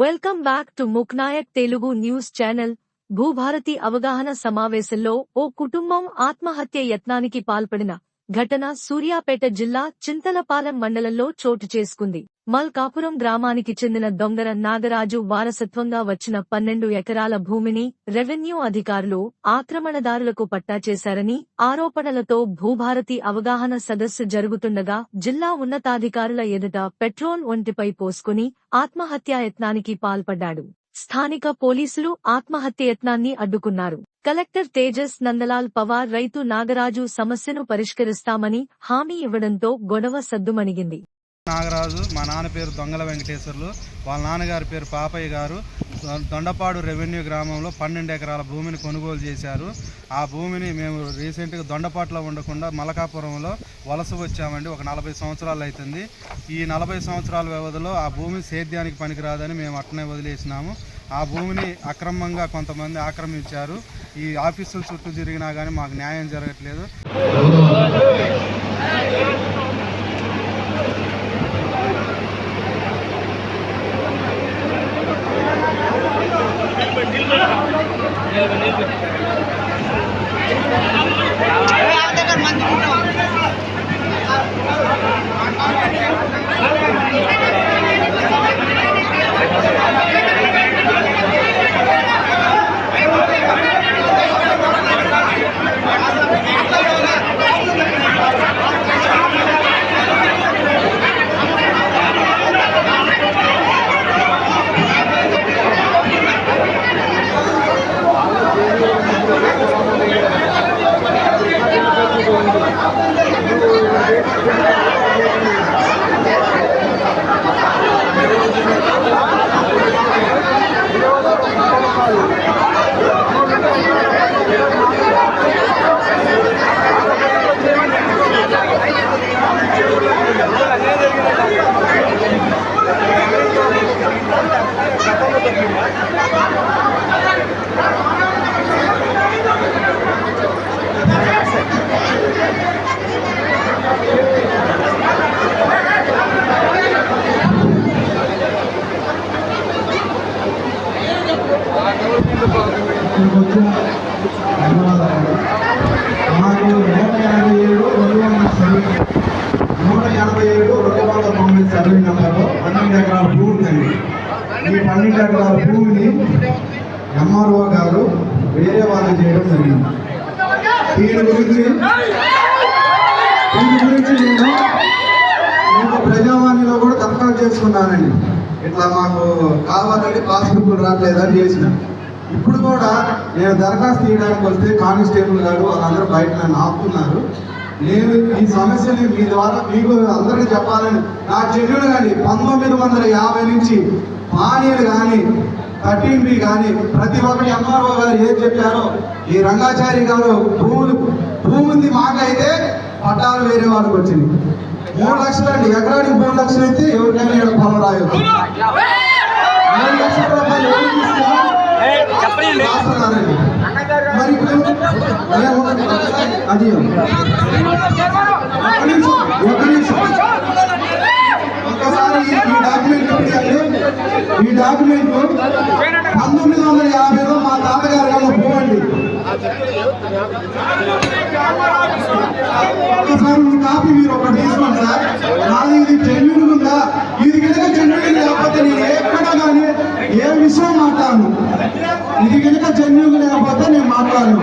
Welcome back to Mooknayak Telugu news channel. Bhubharati అవగాహన సమావేశంలో ఓ కుటుంబం ఆత్మహత్య యత్నానికి పాల్పడిన ఘటన సూర్యాపేట జిల్లా చింతలపాలెం మండలంలో చోటు చేసుకుంది. మల్కాపురం గ్రామానికి చెందిన దొంగర నాగరాజు వారసత్వంగా వచ్చిన పన్నెండు ఎకరాల భూమిని రెవెన్యూ అధికారులు ఆక్రమణదారులకు పట్టా చేశారని ఆరోపణలతో భూభారతి అవగాహన సదస్సు జరుగుతుండగా జిల్లా ఉన్నతాధికారుల ఎదుట పెట్రోల్ ఒంటిపై పోసుకుని ఆత్మహత్యాయత్నానికి పాల్పడ్డాడు. స్థానిక పోలీసులు ఆత్మహత్యయత్నాన్ని అడ్డుకున్నారు. కలెక్టర్ తేజస్ నందలాల్ పవార్ రైతు నాగరాజు సమస్యను పరిష్కరిస్తామని హామీ ఇవ్వడంతో గొడవ సద్దుమణిగింది. నాగరాజు మా నాన్న పేరు దొంగల వెంకటేశ్వర్లు వాళ్ళ నాన్నగారి పేరు పాపయ్య గారు. దొండపాడు రెవెన్యూ గ్రామంలో పన్నెండు ఎకరాల భూమిని కొనుగోలు చేశారు. ఆ భూమిని మేము రీసెంట్గా దొండపాటులో ఉండకుండా మలకాపురంలో వలస వచ్చామండి. ఒక నలభై సంవత్సరాలు అవుతుంది ఈ నలభై సంవత్సరాల వ్యవధిలో ఆ భూమి సేద్యానికి పనికిరాదని మేము అట్టనే వదిలేసినాము. ఆ భూమిని అక్రమంగా కొంతమంది ఆక్రమించారు. ఈ ఆఫీసుల చుట్టూ తిరిగినా కానీ మాకు న్యాయం జరగట్లేదు. భూమిని ఎంఆర్ఓ గారు వేరే వాళ్ళు చేయడం జరిగింది. దీని గురించి దీని గురించి నేను నేను ప్రజావాణిలో కూడా దరఖాస్తు చేసుకున్నానండి. ఇట్లా మాకు కావాలంటే పాస్బుక్లు రావట్లేదని చేసిన. ఇప్పుడు కూడా నేను దరఖాస్తు తీయడానికి వస్తే కానిస్టేబుల్ గారు వాళ్ళందరూ బయట నన్ను ఆపుతున్నారు. నేను ఈ సమస్యని మీ ద్వారా మీకు అందరికీ చెప్పాలని నా చెల్లెలు కానీ పంతొమ్మిది వందల యాభై నుంచి పానీయులు కానీ థర్టీన్ బి కానీ ప్రతి ఒక్కటి ఎంఆర్ఓ గారు ఏం చెప్పారో ఈ రంగాచారి గారు భూములు భూమిది మాకైతే పట్టాలు వేరే వాళ్ళకి వచ్చింది. మూడు లక్షలు అండి ఎకరానికి మూడు లక్షలు అయితే ఎవరికైనా పొలం రాయొచ్చు. మూడు లక్షల రూపాయలు ఎవరు తీసుకున్నా రాస్తున్నారండి. మరి ఇప్పుడు ఏ ఒక- అది ఒక నిమిషం, ఒక నిమిషం. ఒక్కసారి ఈ డాక్యుమెంట్. ఈ డాక్యుమెంట్ పంతొమ్మిది వందల యాభైలో మా తాతగారు గారు పోవండి ఒక్కసారి మీ కాపీ మీరు ఒకటి తీసుకోండి సార్. నాది ఇది జెన్యున్ ఉందా? ఇది కనుక జెన్యున్ లేకపోతే నేను ఎక్కడ కానీ ఏ విషయం మాట్లాడను ఇది కనుక జన్యువు లేకపోతే నేను మాట్లాడను.